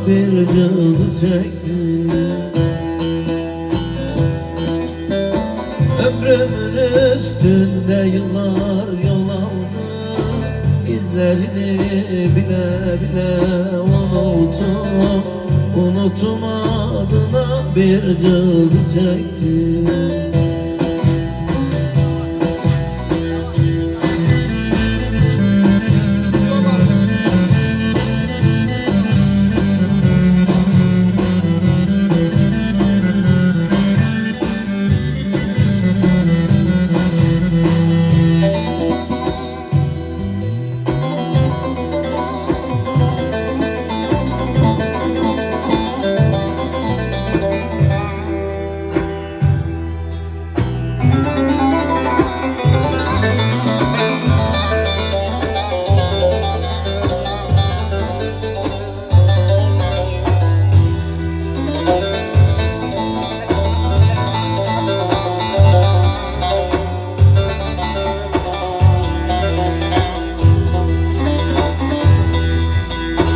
bir cıldı çekti. Ömrümün üstünde yıllar yol aldı. İzlerini bile bile unuttum. Unuttum adına bir cıldı çekti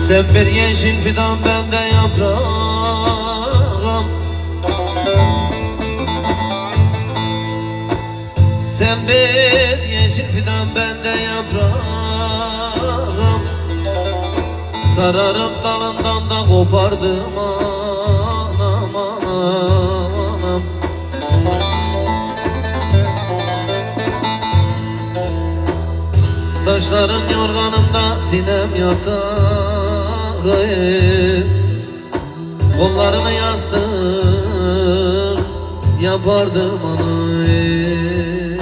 Sen bir yeşil fidan bende yaprağım. Sen bir yeşil fidan bende yaprağım. Sararıp dalından da kopardım anam anam. Anam Saçların yorganımda sinem yatağı Kollarını yastık yapardım anayı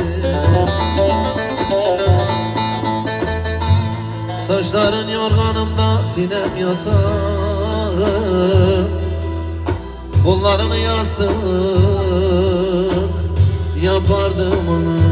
Saçların yorganımda sinem yatağı. Kollarını yastık yapardım anayı